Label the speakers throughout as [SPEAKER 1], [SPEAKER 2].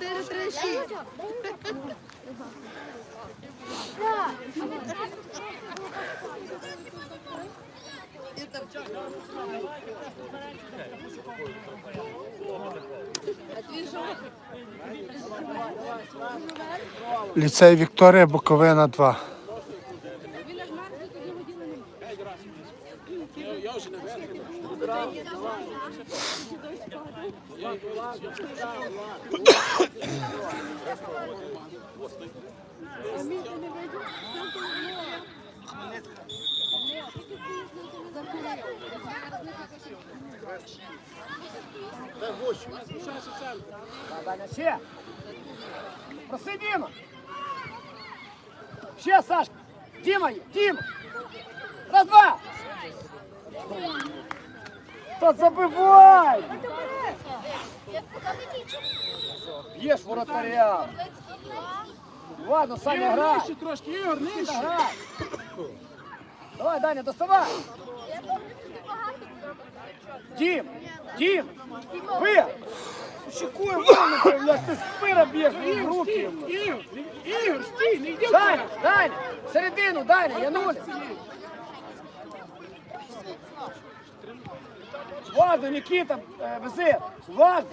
[SPEAKER 1] 4 3 6
[SPEAKER 2] Ліцей Вікторія Буковина 2.
[SPEAKER 3] Даня, ще. Проси Діма. Ще, Сашка. Діма, є, Діма. Раз, два. Та забивай. Б'єш воротаря. Ладно, Саня, грай.
[SPEAKER 4] Нижче трошки, Ігор, нижче.
[SPEAKER 3] Грай. Давай, Даня, доставай. Дім, Дім, ви. Щекує вон, блядь, ти з пира б'єш в руки. йому.
[SPEAKER 4] Ігор, Ігор, стій, не йди
[SPEAKER 3] Даня, Даня, середину, Даня, я Важно, Никита, э, визир, важно.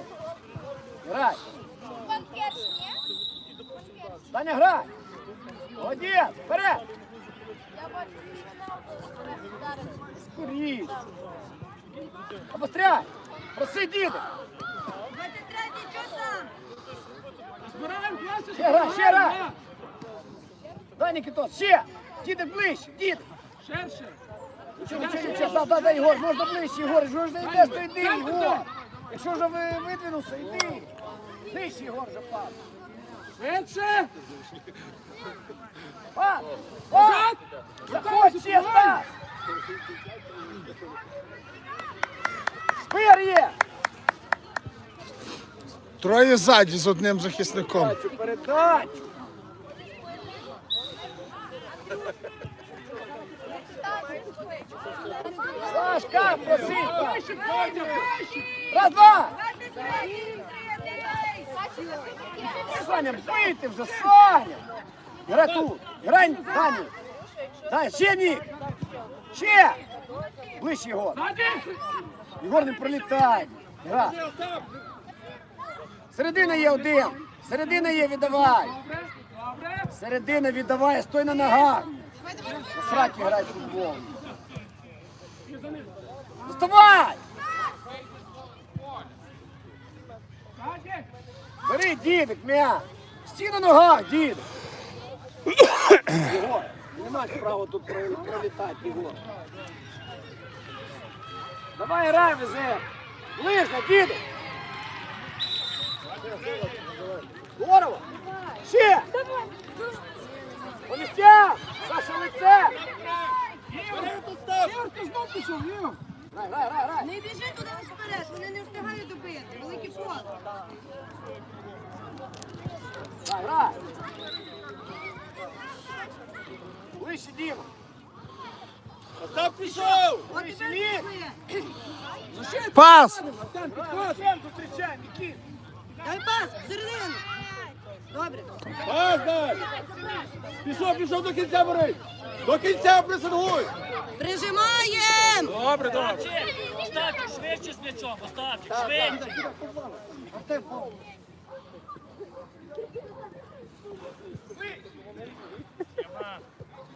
[SPEAKER 3] Грай. Даня, грай. Молодець, вперед. Скоріш. Обостряй. Проси, діти.
[SPEAKER 4] Збираємо класи.
[SPEAKER 3] Ще грай, ще грай. Дай, Никитос, ще. Діти ближче, діти.
[SPEAKER 4] Шерше.
[SPEAKER 3] Да, да, да, Ігор, можна ближче, Ігор, якщо ж не йдеш, то йди, Ігор. Якщо вже ви видвинувся, йди. Ближче, Ігор, вже пас.
[SPEAKER 4] Швидше.
[SPEAKER 3] Пас, пас. Заходь, ще, Стас. Спир є.
[SPEAKER 2] Троє ззаді з одним захисником.
[SPEAKER 3] Цю передачу. Сашка.
[SPEAKER 4] Ближче,
[SPEAKER 3] Раз, два. Саня, бийте вже, Саня! Грай тут! Грай, Дані! Дай, ще Нік! Ще! Ближче!
[SPEAKER 4] Наді.
[SPEAKER 3] Єгор не пролітай! Грай! Середина є один! Середина є, віддавай! Середина віддавай, стой на ногах! Сраки грай футбол! Доставай!
[SPEAKER 4] Наді.
[SPEAKER 3] Бери, дідик, м'я! Стій на ногах, дідик! Єгор, не маєш права тут пролітати, Єгор. Давай грай, везе! Ближно, дідик! Здорово! Ще! По місцях! Саша, лице!
[SPEAKER 1] Не біжи туди вперед, вони не встигають добити. Великий фронт.
[SPEAKER 3] Грай! Діма!
[SPEAKER 4] Остап пішов.
[SPEAKER 2] Пас!
[SPEAKER 3] Зустрічай!
[SPEAKER 1] Дай пас, всередину. Добре.
[SPEAKER 4] Пас дай. Пішов, пішов до кінця бери. До кінця пресингуй.
[SPEAKER 1] Прижимаємо!
[SPEAKER 4] Добре, добре.
[SPEAKER 5] Оставьте швидше з м'ячом, оставьте, швидше.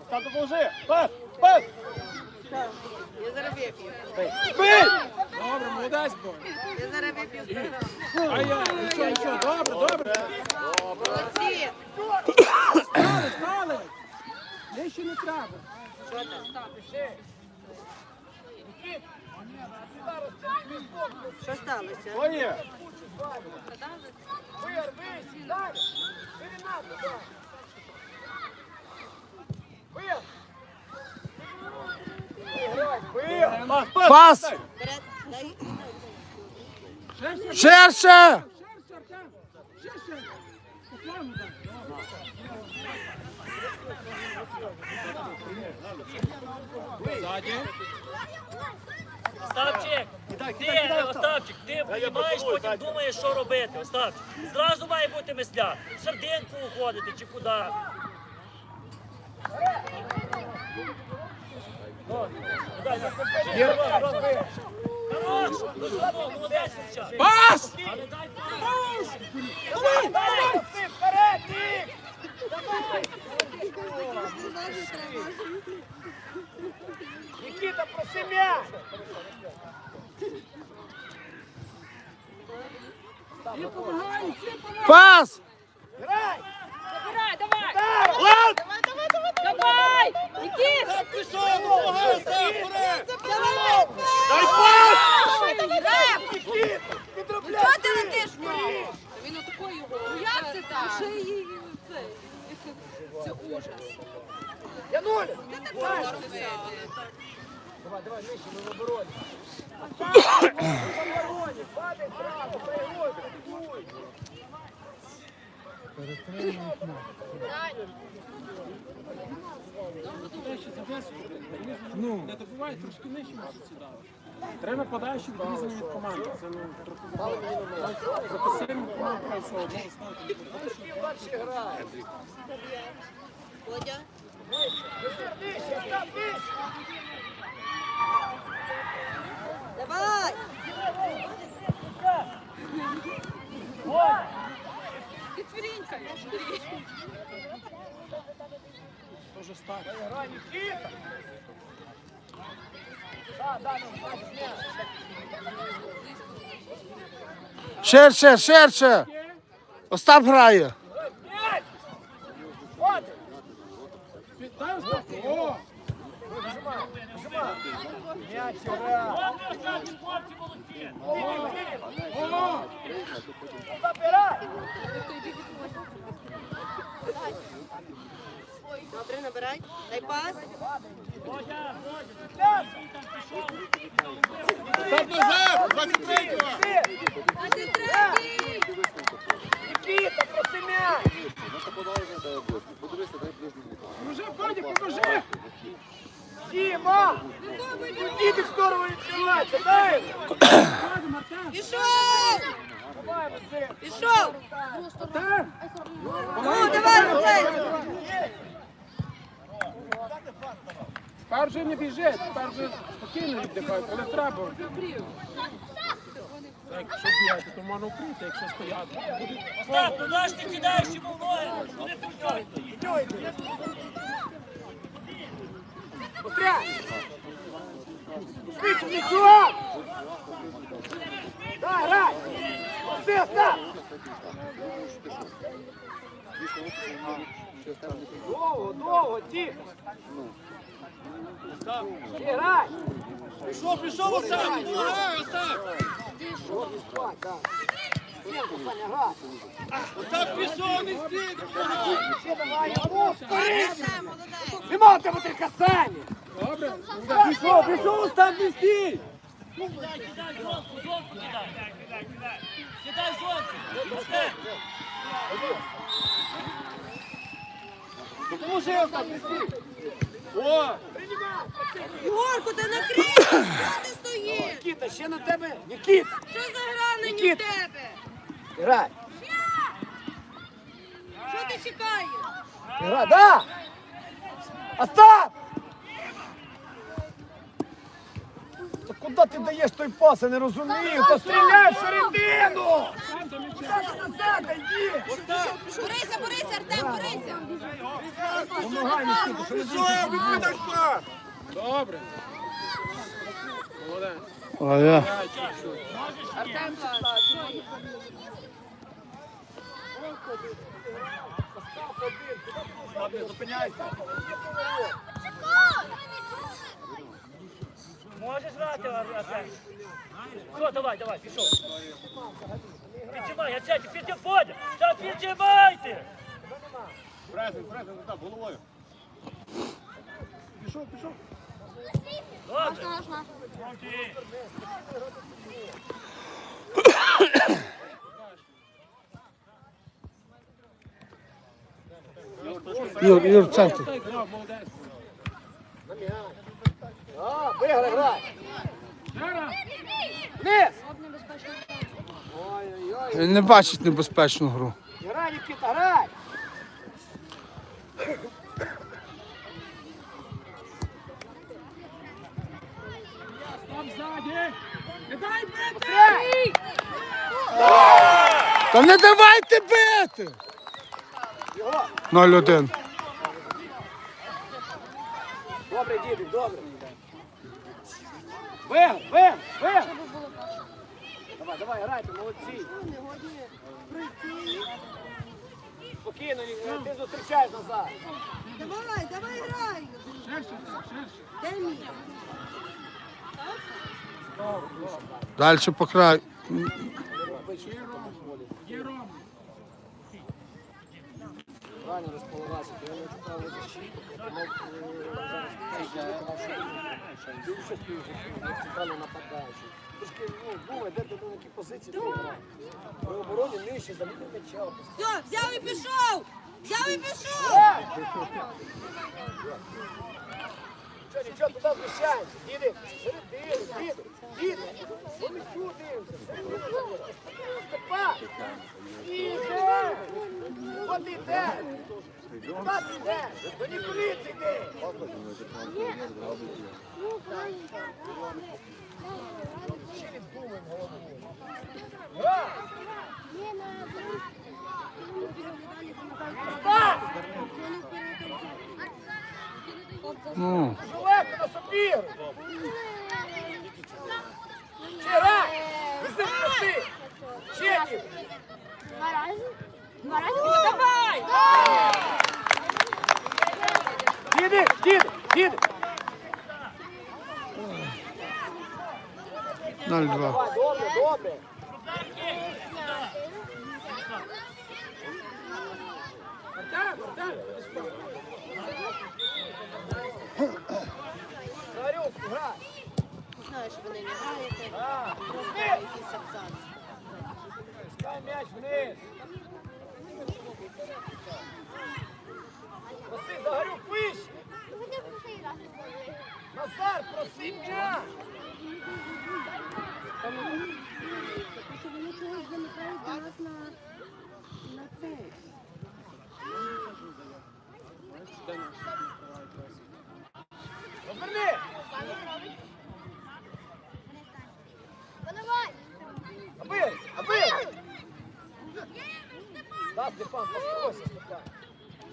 [SPEAKER 4] Остап, допоможи. Пас, пас.
[SPEAKER 1] Я зараз вип'ю.
[SPEAKER 4] Бий. Добре, молодець, бо.
[SPEAKER 1] Я зараз вип'ю з.
[SPEAKER 4] Ай-яй, нічого, нічого. Добре, добре.
[SPEAKER 1] Молодці.
[SPEAKER 4] Стали, стали. Нижче не треба.
[SPEAKER 1] Що ти
[SPEAKER 4] ставиш?
[SPEAKER 3] Що сталося? Оні! Вирвись! Далі! Перенадо!
[SPEAKER 4] Вир! Пас!
[SPEAKER 2] Шерше!
[SPEAKER 1] Шерше! Шерше!
[SPEAKER 2] Ширше!
[SPEAKER 5] Остапчик, ти, Остапчик, ти маєш потім думаєш, що робити. Остапчик. Зразу має бути мисля. В серединку уходити чи куди. Хорош! Молодець, Вовчак.
[SPEAKER 4] Пас!
[SPEAKER 5] Але дай пас.
[SPEAKER 3] Вперед, Ник! Никита, проси м'яч!
[SPEAKER 2] Пас!
[SPEAKER 3] Грай!
[SPEAKER 1] Давай, давай.
[SPEAKER 3] Удар!
[SPEAKER 1] Давай, давай, давай, давай. Никит.
[SPEAKER 4] Пішов, допомагай!
[SPEAKER 1] Давай,
[SPEAKER 4] Дай пас!
[SPEAKER 3] Никита, підробляй!
[SPEAKER 1] Чого ти летиш в нього? Він отакою його. Як це так? Її. Це ужас. Робити.
[SPEAKER 3] Давай, давай, нижче, ми в обороні. Падай право, пригой, критикуй.
[SPEAKER 6] Не добувай трошки нижче може сюди. Треба подальше відрізані від команди. Це ну трохи записаємо команду, одного ставити.
[SPEAKER 1] Давай.
[SPEAKER 3] М'яч.
[SPEAKER 2] Ширше, ширше! Остап грає.
[SPEAKER 3] М'яч! От!
[SPEAKER 6] Дай Остап. О!
[SPEAKER 3] Нажимай, нажимай. М'яч грає.
[SPEAKER 6] О!
[SPEAKER 3] Забирай!
[SPEAKER 1] Добре, набирай. Дай пас.
[SPEAKER 3] М'яч!
[SPEAKER 4] Остап назад! 23-го!
[SPEAKER 1] А ти третій.
[SPEAKER 3] Никита, проси м'яч!
[SPEAKER 1] Пішов. Пішов. Ну, давай, Василь.
[SPEAKER 6] Тепер вже не біжи, тепер вже спокійно віддихай, коли треба. Так, Якщо бігати, то можна укрити, якщо стояти.
[SPEAKER 5] Остап, ну наш ти кидаєш йому в ноги. Вони пульньою.
[SPEAKER 3] Йди, йди! Быстрей! Швидше, нічого! Грай! Остап! Довго, довго, тихо! Ти грай!
[SPEAKER 4] Пішов, пішов, Остап! Допомагай, Остап!
[SPEAKER 3] І спать, так. Грай!
[SPEAKER 4] Остап пішов, не стій!
[SPEAKER 3] Ще давай. Нема в тебе три касання!
[SPEAKER 6] Добре.
[SPEAKER 3] Пішов, пішов, Остап, не стій!
[SPEAKER 5] Кидай, кидай, зонку, зонку кидай. Кидай зонку. Остап.
[SPEAKER 3] Тому що я Остап, не стій!
[SPEAKER 4] О!
[SPEAKER 1] Ігорку, ти накрий. Що ти стоїш?
[SPEAKER 3] Нікіта, ще на тебе! Нікіта!
[SPEAKER 1] Що за гра нині в
[SPEAKER 3] Нікіт.
[SPEAKER 1] тебе?
[SPEAKER 3] Грай!
[SPEAKER 1] Що ти чекаєш?
[SPEAKER 3] Грай, да! Остап! Та куди ти даєш той пас, я не розумію? Та стріляй в середину! Куди ти назад йди?
[SPEAKER 1] Борися, борися, Артем, борися.
[SPEAKER 3] Помагай, що не
[SPEAKER 4] пас!
[SPEAKER 6] Добре. Молодець.
[SPEAKER 2] Ой,
[SPEAKER 3] Остап, не зупиняйся!
[SPEAKER 5] Можеш грати, Артем? Все, давай, давай, пішов. Піджимай, Ячеті, піджимай, та піджимайте.
[SPEAKER 4] Презент, презент, Остап, головою!
[SPEAKER 3] Пішов, пішов.
[SPEAKER 5] Добре.
[SPEAKER 2] Ігор, Ігор, в центр.
[SPEAKER 6] Да, молодець.
[SPEAKER 3] Виграй, грай. Ой-ой-ой.
[SPEAKER 2] Він не бачить небезпечну гру.
[SPEAKER 3] Грай, Нікіта, грай.
[SPEAKER 2] Та не давайте бити! 0-1.
[SPEAKER 3] Добре, діду, добре. Виграй, виграй, виграй. Давай, давай, грайте, молодці. Спокійно, Ні- ти зустрічаєш назад.
[SPEAKER 1] Давай, давай грай.
[SPEAKER 6] Ширше, ширше.
[SPEAKER 1] Дай мені.
[SPEAKER 2] Далі по краю.
[SPEAKER 6] Є Рома.
[SPEAKER 3] Правильно розполагався, я не чекав защиту, центральний нападаючий. Трошки, ну, думай, де ти на які позиції. При обороні нижче, заміни м'яча.
[SPEAKER 1] Все, взяв і пішов. Взяв і пішов.
[SPEAKER 3] Нічого, нічого, туди зміщаємося. Діди, середину, діди, діди. Вони тут дивимося. Степа! Іде! От іде! Куди ти? До Ніколіці йди! Ще не думаємо головою. Стас!
[SPEAKER 2] Ну,
[SPEAKER 3] Далеко на сопіру! Ще грай! Вези проси! Ще ні!
[SPEAKER 1] Давай.
[SPEAKER 3] Діди, діди, діди!
[SPEAKER 2] 0-2.
[SPEAKER 3] Добре, добре!
[SPEAKER 6] Артем, Артем.
[SPEAKER 3] Зарюк, грай!
[SPEAKER 1] Знаєш, ви не граєте.
[SPEAKER 3] А,
[SPEAKER 1] Просто
[SPEAKER 3] вниз!
[SPEAKER 1] якийсь абзац.
[SPEAKER 3] Пускай м'яч вниз! Проси, Загарюк, вище! Назар, проси м'яч!
[SPEAKER 7] що вони чогось замикають до нас на, на цей.
[SPEAKER 3] Розверни! Аби, аби! Да, Степан, постройся, Степан!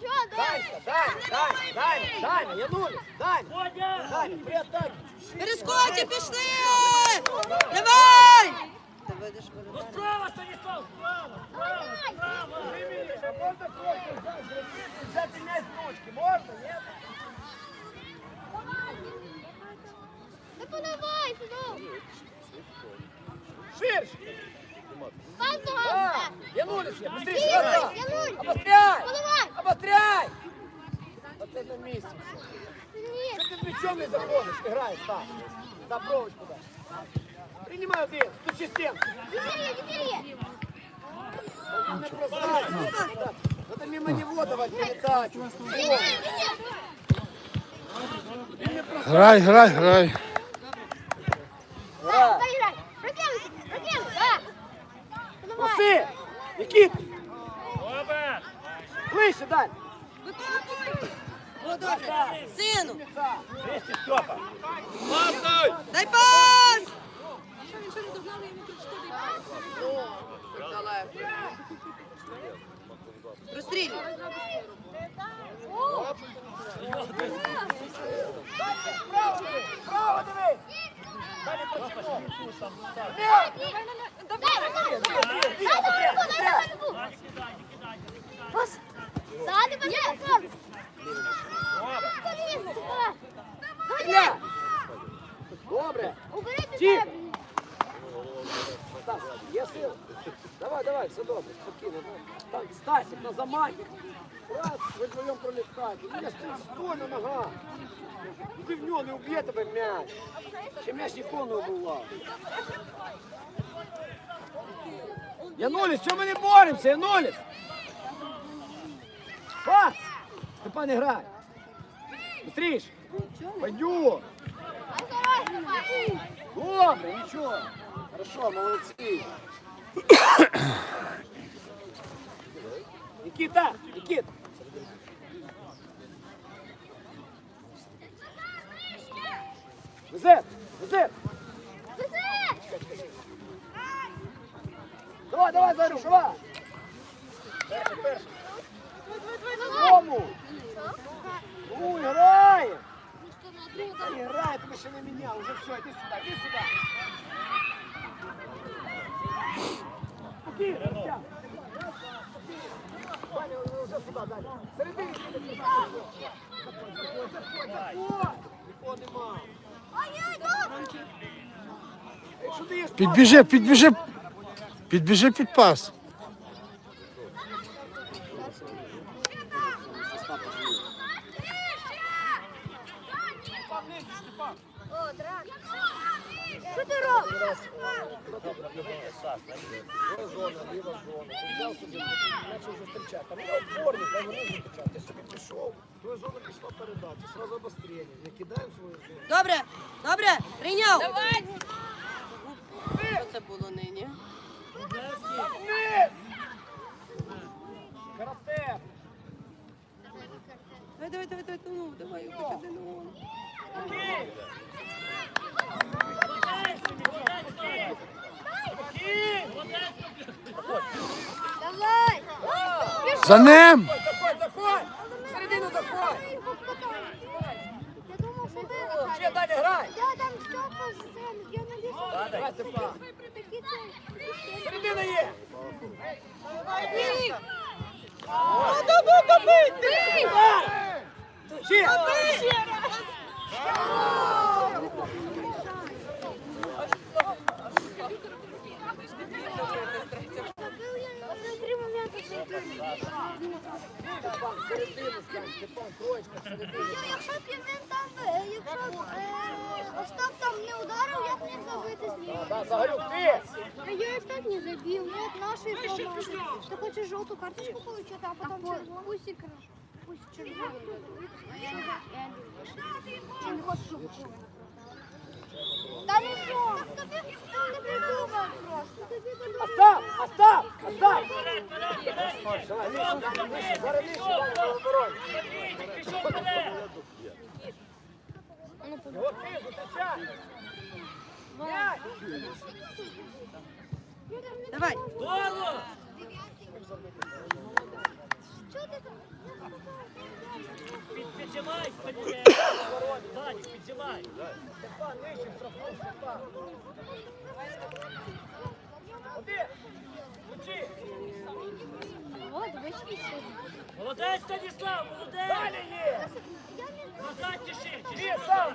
[SPEAKER 3] Данька, Даня, Даня, Даня, Даня, Януля, Даня! Даня, при атаке!
[SPEAKER 1] Перескочі, пішли! Давай! Та видиш,
[SPEAKER 5] Ну справа, Станіслав, справа, справа, справа!
[SPEAKER 3] А можна просто взяти, взяти м'яч з ручки, можна, ні?
[SPEAKER 7] Не подавай сюди!
[SPEAKER 3] Ширше!
[SPEAKER 7] Пан
[SPEAKER 3] Да,
[SPEAKER 7] ногами!
[SPEAKER 3] Янулис є, быстрее, сюда!
[SPEAKER 7] Януль!
[SPEAKER 3] Обостряй!
[SPEAKER 7] Подавай!
[SPEAKER 3] Обостряй! Оце на місці. Що ти м'ячом не заходиш? І граєш, так. На провочку дай. Принимай один, стучи бросай. Надо мимо него давать передачу.
[SPEAKER 2] Грай, грай. Грай.
[SPEAKER 7] Дай играй! Протягивайся! Протягивайся! Да! Подавай!
[SPEAKER 3] Проси! Никит,
[SPEAKER 5] Добре!
[SPEAKER 3] ближче дай.
[SPEAKER 1] О, добре. Сину,
[SPEAKER 5] Вище,
[SPEAKER 1] дай пас! Що він, що він догнав, я йому кричити, дай пас. Розстрілюй.
[SPEAKER 3] Право диви, право диви. Далі почему. Добре.
[SPEAKER 7] Уберите.
[SPEAKER 3] Стас, є сила. Давай, давай, все добре, спокійно. Там Стасик, на замахе. Раз, ви вдвоєм пролітаєте. Я ж стой на ногах. Іди в нього, не уб'є тебе м'яч. Ще м'яч нікого не убивав. Януліс, чому ми не боремося, Януліс? Пас! Степан, не грай. Быстріш. Пойдем. Добре, нічого. Хорошо, молодці. Никита, Никит. Назад, назад. Давай, давай, Зарюш, давай. Кому? Ну, играем. Играй, ты еще на меня, уже все, иди сюда, иди сюда. Спокійно, Костя. Даня, уже сюда, Даня. Середині. Заходь. Нікого нема. Якщо ти є
[SPEAKER 2] Підбіжи, підбіжи. Підбіжи під пас.
[SPEAKER 7] Що ти робиш?
[SPEAKER 3] Ліва зона, ліва зона. Ти взяв собі, почав зустрічати. Там є опорник, там вони зустрічати. Ти собі пішов, твоя зона пішла передача, сразу обострення. Не кидаємо свою зону.
[SPEAKER 1] Добре, добре, прийняв. Давай. Що це було нині?
[SPEAKER 3] Карате!
[SPEAKER 1] Давай, давай, давай, давай, ну, давай, виходи, ну.
[SPEAKER 7] Давай!
[SPEAKER 2] За ним.
[SPEAKER 3] Заходь, заходь! Середину заходь!
[SPEAKER 7] Я думав, що ти
[SPEAKER 3] Ще далі грай!
[SPEAKER 7] Я там Степа з цим, я на лісу.
[SPEAKER 3] Давай, Степан! Середина є! Ще!
[SPEAKER 7] Забив я на три моменти, що
[SPEAKER 3] середину Степан, троєчка, середину.
[SPEAKER 7] Якщо він там, е, якщо е, Остап там не ударив, я б міг забити з ним.
[SPEAKER 3] Да, ти!
[SPEAKER 7] А я и так не забил, я от нашей команды. Ты хочешь желтую карточку получить, а потом червоную? Пусть игра. Пусть червоную. Чи не хочеш жовту? Та не що? Тобі не придумав просто.
[SPEAKER 3] Остап! Остап! Остап! Давай, на обороні.
[SPEAKER 5] Пішов вперед!
[SPEAKER 3] Його ти, зустрічай! М'яч!
[SPEAKER 1] Давай.
[SPEAKER 5] Піджимай, Вадик, піджимай.
[SPEAKER 3] Степан, нижче, штрафну, Степан. Один! Ключі!
[SPEAKER 5] Молодець, Станіслав, молодець!
[SPEAKER 3] Далі є!
[SPEAKER 5] Назад тіши, тіши.
[SPEAKER 3] сам!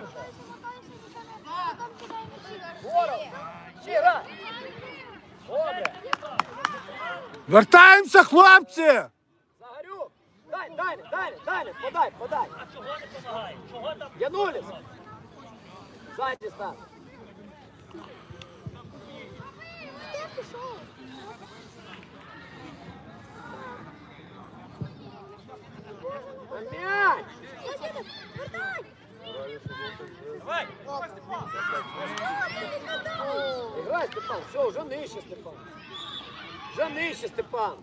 [SPEAKER 2] Вертаємося, хлопці.
[SPEAKER 3] Загарюк! Дай, дай, дай, дай, подай, подай!
[SPEAKER 5] А чого не допомагає? Чого там?
[SPEAKER 3] Януліс! Ззаді став!
[SPEAKER 7] Ти пішов.
[SPEAKER 3] На м'яч!
[SPEAKER 7] Вертай!
[SPEAKER 3] Іграй, Степан, все, вже нижче, Степан. Вже нижче, Степан.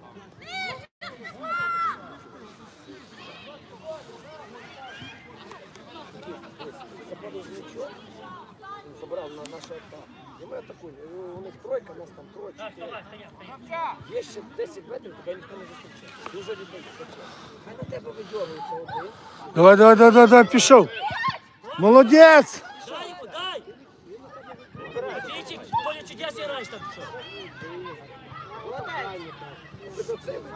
[SPEAKER 3] Забрав на наш етап. І ми атакуємо. У них тройка, у нас там тройка. Є ще 10 метрів, тебе ніхто не зустрічає. Дуже людей зустрічає. Хай на тебе видьорується один.
[SPEAKER 2] Давай, давай, давай, давай, давай, пішов. Молодець.
[SPEAKER 5] Дай йому, дай! Поле чудес граєш там. що?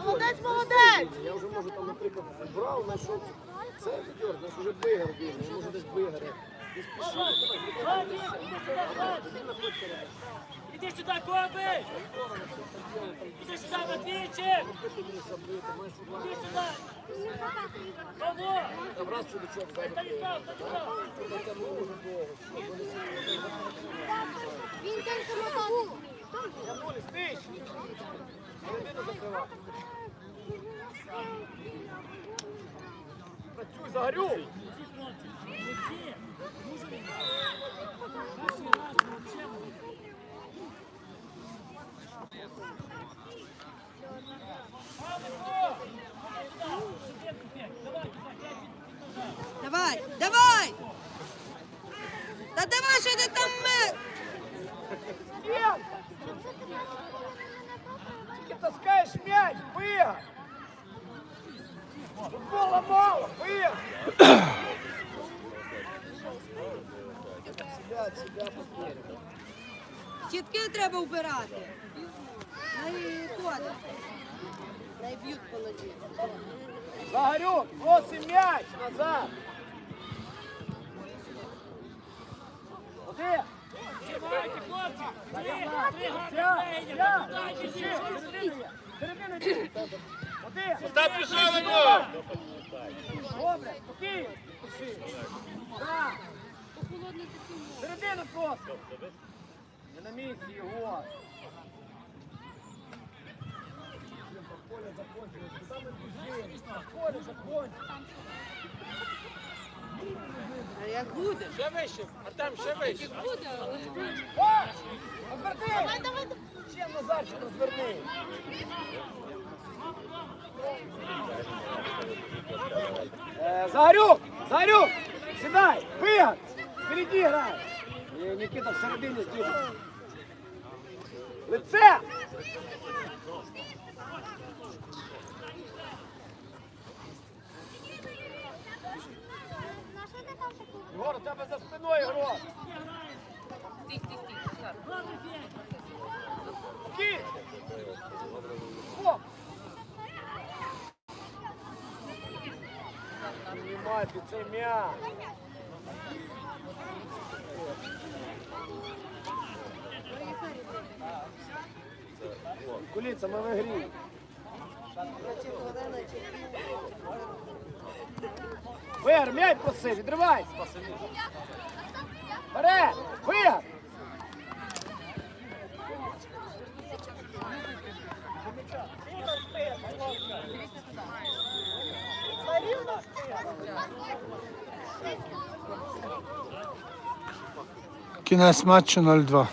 [SPEAKER 3] Молодець, молодець! Я вже можу там, наприклад, брав, знайшов. Це відьор, нас вже бигар бігає, може десь бигар.
[SPEAKER 5] Іди сюди, Коби! Іди сюди, Матвійчик! Іди сюди! Кого?
[SPEAKER 3] Раз чудачок ззаду.
[SPEAKER 5] Станіслав, Станіслав!
[SPEAKER 7] Він тільки мотав.
[SPEAKER 3] Тягнули, стич. Середину закривай. Працюй, загорю.
[SPEAKER 1] Чітки треба вбирати. Най ходить. Най б'ють молоді.
[SPEAKER 3] Загорюк, бросим мяч назад! Один!
[SPEAKER 5] Давайте, хлопці! Три, три гарні.
[SPEAKER 3] Один!
[SPEAKER 4] Та пішов на нього!
[SPEAKER 3] Добре, спокійно. Пиши. Так. Середину просто. Не на місці його. Поле закончилось. Поле.
[SPEAKER 1] А як буде?
[SPEAKER 6] Ще вище, Артем, ще вище.
[SPEAKER 3] О! Розверни! Ще назад, ще розверни. Е, Загорюк! Загорюк! Сідай! Бігай! Впереди грай! Е, Нікіта всередині здійснює. Лице! Егор, у тебе за спиною Егор!
[SPEAKER 1] Стій, стій, стій.
[SPEAKER 3] Куліця, ми в грі. Вер, м'яч проси, відривайся. Вперед! Вер!
[SPEAKER 2] Кінець матчу 0-2.